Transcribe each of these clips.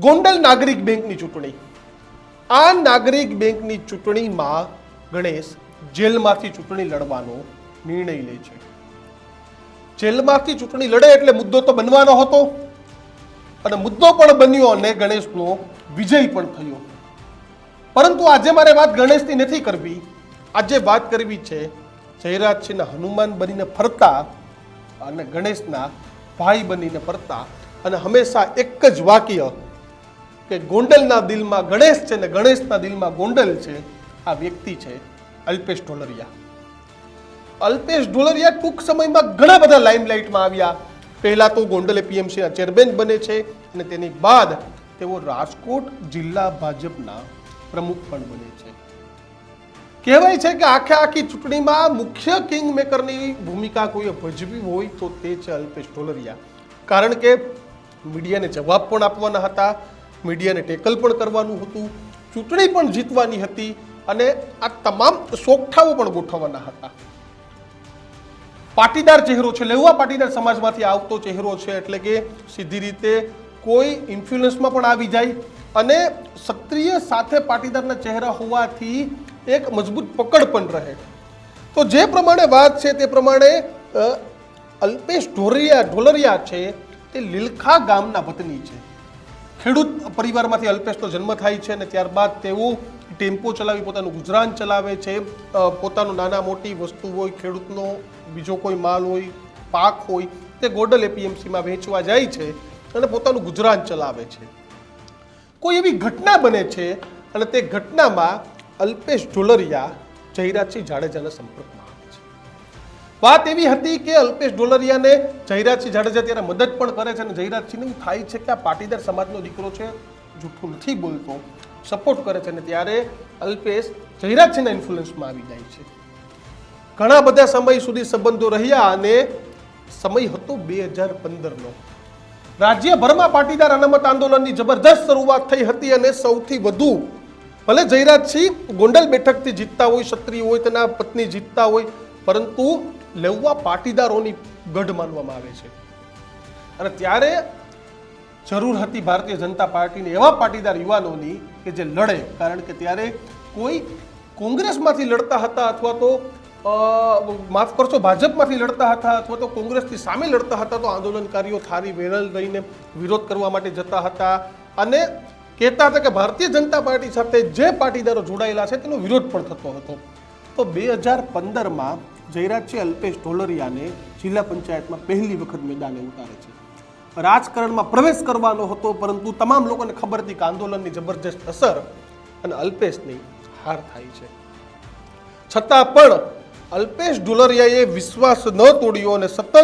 ગોંડલ નાગરિક બેંકની ચૂંટણી. આ નાગરિક બેંકની ચૂંટણીમાં ગણેશ જેલમાંથી ચૂંટણી લડવાનો નિર્ણય લે છે. જેલમાંથી ચૂંટણી લડે એટલે મુદ્દો તો બનવાનો હતો. અને મુદ્દો પણ બન્યો અને ગણેશનો વિજય પણ થયો. પરંતુ આજે મારે વાત ગણેશની નથી કરવી. આજે વાત કરવી છે જયરાજસિંહના હનુમાન બનીને ફરતા અને ગણેશના ભાઈ બનીને ફરતા. અને હંમેશા એક જ વાક્ય કે ગોંડલના દિલમાં ગણેશ છે ને ગણેશના દિલમાં ગોંડલ છે, આ વ્યક્તિ છે અલ્પેશ ઢોલરિયા. અલ્પેશ ઢોલરિયા ટૂંક સમયમાં ઘણા બધા લાઇમલાઇટમાં આવ્યા. પહેલાં તો ગોંડલ પીએમસીના ચેરમેન બને છે અને તેની બાદ તેઓ રાજકોટ જિલ્લા ભાજપના પ્રમુખ પણ બને છે. કહેવાય છે કે આખે આખી ચૂંટણીમાં મુખ્ય કિંગ મેકરની ભૂમિકા કોઈએ ભજવી હોય તો તે છે અલ્પેશ ઢોલરિયા. કારણ કે મીડિયાને જવાબ પણ આપવાના હતા. મીડિયાને ટેકલ પણ કરવાનું હતું, ચૂંટણી પણ જીતવાની હતી અને આ તમામ સોગઠાઓ પણ ગોઠવવાના હતા. પાટીદાર ચહેરો છે લેવા પાટીદાર સમાજમાંથી આવતો ચહેરો છે, એટલે કે સીધી રીતે કોઈ ઇન્ફ્લુઅન્સમાં પણ આવી જાય અને ક્ષત્રિય સાથે પાટીદારના ચહેરા હોવાથી એક મજબૂત પકડ પણ રહે. તો જે પ્રમાણે વાત છે તે પ્રમાણે અલ્પેશ ઢોરિયા ઢોલરિયા છે, તે લીલખા ગામના વતની છે. ખેડૂત પરિવારમાંથી અલ્પેશનો જન્મ થાય છે અને ત્યારબાદ તેઓ ટેમ્પો ચલાવી પોતાનું ગુજરાન ચલાવે છે. પોતાનું નાના મોટી વસ્તુ હોય, ખેડૂતનો બીજો કોઈ માલ હોય, પાક હોય, તે ગોડલ એપીએમસીમાં વેચવા જાય છે અને પોતાનું ગુજરાન ચલાવે છે. કોઈ એવી ઘટના બને છે અને તે ઘટનામાં અલ્પેશ ઢોલરિયા જયરાજસિંહ જાડેજાના સંપર્કમાં વાત એવી હતી કે અલ્પેશ ઢોલરિયાને જયરાજસિંહ જાડેજા ત્યારે મદદ પણ કરે છે અને જયરાજસિંહને થાય છે કે આ પાટીદાર સમાજનો દીકરો છે, જૂઠું નથી બોલતો સપોર્ટ કરે છે અને ત્યારે અલ્પેશ જયરાજસિંહના ઇન્ફ્લુઅન્સમાં આવી જાય છે. ઘણા બધા સમય સુધી સંબંધો રહ્યા અને સમય હતો બે હજાર પંદરનો. રાજ્યભરમાં પાટીદાર અનામત આંદોલનની જબરદસ્ત શરૂઆત થઈ હતી અને સૌથી વધુ ભલે જયરાજસિંહ ગોંડલ બેઠકથી જીતતા હોય, ક્ષત્રિય હોય, તેના પત્ની જીતતા હોય, પરંતુ લેવા પાટીદારોની ગઢ માનવામાં આવે છે. અને ત્યારે જરૂર હતી ભારતીય જનતા પાર્ટીને એવા પાટીદાર યુવાનોની કે જે લડે. કારણ કે ત્યારે કોઈ કોંગ્રેસમાંથી લડતા હતા અથવા તો માફ કરશો, ભાજપમાંથી લડતા હતા અથવા તો કોંગ્રેસથી સામે લડતા હતા તો આંદોલનકારીઓ થારી વેરલ રહીને વિરોધ કરવા માટે જતા હતા. અને કહેતા હતા કે ભારતીય જનતા પાર્ટી સાથે જે પાટીદારો જોડાયેલા છે તેનો વિરોધ પણ થતો હતો. તો બે હજાર પંદરમાં જયરાજસિંહ અલ્પેશ ઢોલરિયાને જિલ્લા પંચાયતમાં પહેલી વખત મેદાને ઉતારે છે. રાજકારણમાં પ્રવેશ કરવાનો હતો, પરંતુ તમામ લોકોને ખબર હતી કે આંદોલનની જબરજસ્ત અસર અને અલ્પેશની હાર થાય છે. છતાં પણ અલ્પેશ ઢોલરિયાએ વિશ્વાસ ન તોડ્યો અને સતત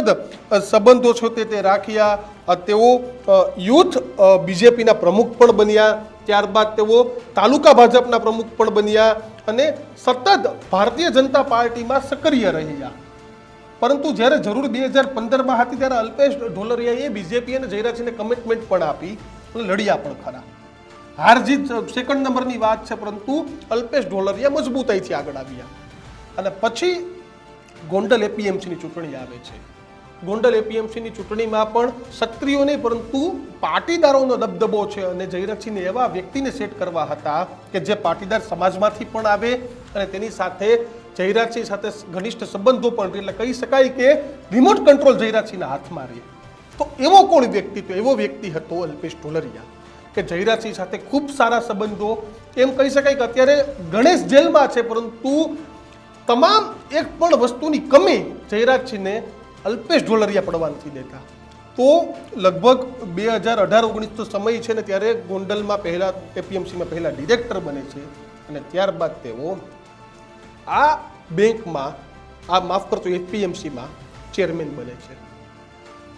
સંબંધો છે તે રાખ્યા. તેઓ યુથ બીજેપીના પ્રમુખ પણ બન્યા. ત્યારબાદ તેઓ તાલુકા ભાજપના પ્રમુખ પણ બન્યા અને સતત ભારતીય જનતા પાર્ટીમાં સક્રિય રહ્યા. પરંતુ જ્યારે જરૂર બે હજાર પંદરમાં હતી ત્યારે અલ્પેશ ઢોલરિયાએ બીજેપી અને જયરાજસિંહને કમિટમેન્ટ પણ આપી અને લડ્યા પણ ખરા. હાર જીત સેકન્ડ નંબરની વાત છે, પરંતુ અલ્પેશ ઢોલરિયા મજબૂતાઈથી આગળ આવ્યા. અને પછી ગોંડલ એપીએમસીની ચૂંટણી આવે છે. ગોંડલ એપીએમસીની ચૂંટણીમાં પણ ક્ષત્રિયો નહીં, પરંતુ પાટીદારોનો દબદબો છે અને જયરક્ષીને એવા વ્યક્તિને સેટ કરવા હતા કે જે પાટીદાર સમાજમાંથી પણ આવે અને તેની સાથે જયરાજસિંહ સાથે ઘનિષ્ઠ સંબંધો પણ એટલે કહી શકાય કે રિમોટ કંટ્રોલ જયરાજસિંહના હાથમાં રહે. તો એવો કોણ વ્યક્તિ તો એવો વ્યક્તિ હતો અલ્પેશ ઢોલરિયા કે જયરાજસિંહ સાથે ખૂબ સારા સંબંધો. એમ કહી શકાય કે અત્યારે ગણેશ જેલમાં છે, પરંતુ તમામ એક પણ વસ્તુની કમી જયરાજસિંહને અલ્પેશ ઢોલરિયા પડવા નથી દેતા તો લગભગ બે હજાર અઢાર ઓગણીસનો સમય છે ને ત્યારે ગોંડલમાં પહેલાં એપીએમસીમાં પહેલાં ડિરેક્ટર બને છે અને ત્યારબાદ તેઓ આ બેંકમાં, આ માફ કરતો એપીએમસીમાં ચેરમેન બને છે.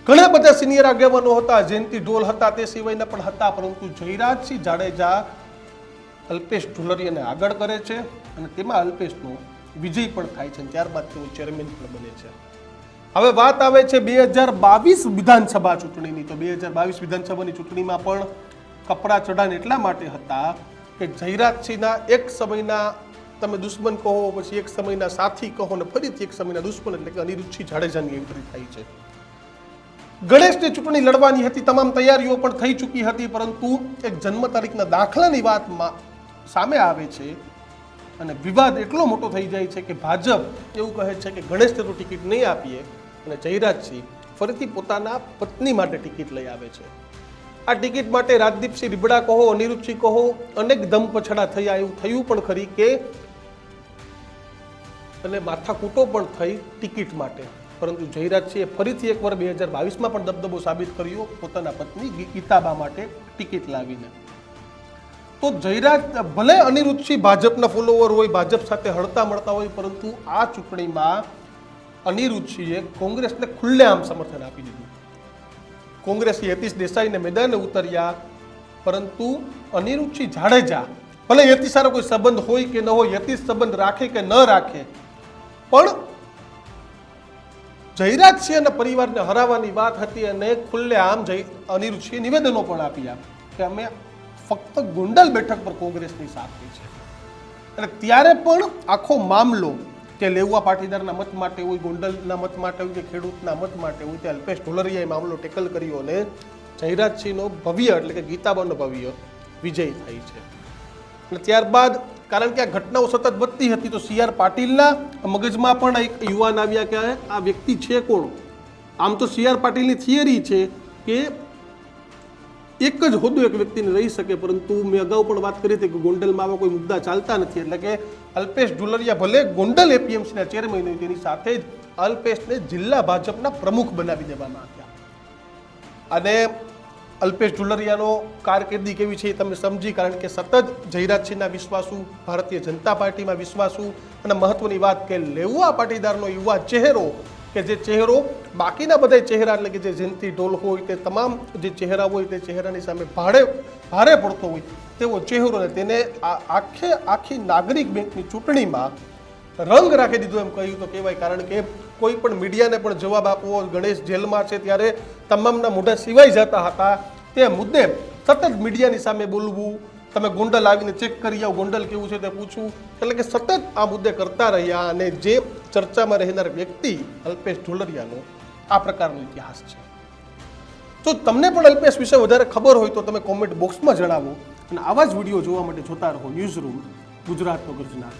ઘણા બધા સિનિયર આગેવાનો હતા, જયંતિ ઢોલ હતા, તે સિવાયના પણ હતા, પરંતુ જયરાજસિંહ જાડેજા અલ્પેશ ઢોલરિયાને આગળ કરે છે અને તેમાં અલ્પેશનો વિજય પણ થાય છે ત્યારબાદ તેઓ ચેરમેન પણ બને છે. હવે વાત આવે છે બે હજાર બાવીસ વિધાનસભા ચૂંટણીની. તો બે હજાર બાવીસ વિધાનસભાની ચૂંટણીમાં પણ કપડાં ચઢાણ એટલા માટે હતા કે જયરાજસિંહના એક સમયના, તમે દુશ્મન કહો, પછી એક સમયના સાથી કહો ને ફરીથી એક સમયના દુશ્મન એટલે કે અનિરુદ્ધસિંહ જાડેજાની એન્ટ્રી થાય છે. ગણેશની ચૂંટણી લડવાની હતી, તમામ તૈયારીઓ પણ થઈ ચૂકી હતી, પરંતુ એક જન્મ તારીખના દાખલાની વાતમાં સામે આવે છે અને વિવાદ એટલો મોટો થઈ જાય છે કે ભાજપ એવું કહે છે કે ગણેશ તો ટિકિટ નહીં આપીએ અને જયરાજસિંહ ફરીથી પોતાના પત્ની માટે ટિકિટ લઈ આવે છે. આ ટિકિટ માટે રાજદીપસિંહ રીબડા કહો, અનિરુદ્ધસિંહ કહો, અનેક દમ પછડા થયા એવું થયું પણ ખરી કે અને માથાકૂટો પણ થઈ ટિકિટ માટે. પરંતુ જયરાજસિંહે ફરીથી એકવાર બે હજાર બાવીસમાં પણ દબદબો સાબિત કર્યો પોતાના પત્ની ગીતાબા માટે ટિકિટ લાવીને. તો જયરાજ, ભલે અનિરુદ્ધસિંહ ભાજપના ફોલોવર હોય, ભાજપ સાથે હળતા મળતા હોય, પરંતુ આ ચૂંટણીમાં અનિરુદ્ધસિંહે કોંગ્રેસને ખુલ્લેઆમ સમર્થન આપી દીધું. કોંગ્રેસ યતીશ દેસાઈને મેદાને ઉતર્યા, પરંતુ અનિરુદ્ધસિંહ જાડેજા, ભલે યતીશ સારો કોઈ સંબંધ હોય કે ન હોય, યતીશ સંબંધ રાખે કે ન રાખે, પણ જયરાજસિંહ અને પરિવારને હરાવવાની વાત હતી અને ખુલ્લેઆમ જય અનિરુદ્ધસિંહે નિવેદનો પણ આપ્યા કે અમે ફક્ત ગુંડલ બેઠક પર કોંગ્રેસની સાથે છે. અને ત્યારે પણ આખો મામલો કે લેવા પાટીદારના મત માટે હોય, ગોંડલના મત માટે હોય, કે ખેડૂતના મત માટે હોય તે અલ્પેશ ઢોલરિયાએ મામલો ટેકલ કર્યો અને જયરાજસિંહનો ભવ્ય એટલે કે ગીતાબાનો ભવ્ય વિજય થાય છે. અને ત્યારબાદ, કારણ કે આ ઘટનાઓ સતત વધતી હતી, તો સી આર પાટીલના મગજમાં પણ એક યુવાન આવ્યા કે આ વ્યક્તિ છે કોણ? આમ તો સી આર પાટીલની થિયરી છે કે એક જ હોદ્દો એક વ્યક્તિને રહી શકે, પરંતુ મેં અગાઉ પણ વાત કરી હતી કે ગોંડલમાં આવા કોઈ મુદ્દા ચાલતા નથી. એટલે કે અલ્પેશ ઢુલરિયા ભલે ગોંડલ એપીએમસીના ચેરમેન હોય, તેની સાથે જ અલ્પેશને જિલ્લા ભાજપના પ્રમુખ બનાવી દેવામાં આવ્યા. અને અલ્પેશ ઢુલરિયાનો કારકિર્દી કેવી છે એ તમે સમજી, કારણ કે સતત જયરાજસિંહના વિશ્વાસુ, ભારતીય જનતા પાર્ટીમાં વિશ્વાસુ અને મહત્વની વાત કે લેવા પાટીદારનો યુવા ચહેરો કે જે ચહેરો, બાકીના બધા ચહેરા એટલે કે જે જયંતિ ઢોલ હોય તે તમામ જે ચહેરા હોય તે ચહેરાની સામે ભારે ભારે પડતો હોય તેવો ચહેરો ને તેને આખે, આખી નાગરિક બેંકની ચૂંટણીમાં રંગ રાખી દીધો એમ કહ્યું તો કહેવાય. કારણ કે કોઈ પણ મીડિયાને પણ જવાબ આપવો ગણેશ જેલમાં છે ત્યારે તમામના મોઢા સિવાય જતા હતા. તે મુદ્દે સતત મીડિયાની સામે બોલવું તમે ગોંડલ આવીને ચેક કરી આવો, ગોંડલ કેવું છે તે પૂછવું એટલે કે સતત આ મુદ્દે કરતા રહ્યા અને જે ચર્ચામાં રહેનાર વ્યક્તિ અલ્પેશ ઢોલરિયાનો આ પ્રકારનો ઇતિહાસ છે. તો તમને પણ અલ્પેશ વિશે વધારે ખબર હોય તો તમે કોમેન્ટ બોક્સમાં જણાવો અને આવા જ વીડિયો જોવા માટે જોતા રહો ન્યૂઝ રૂમ ગુજરાતનો ગર્જનાર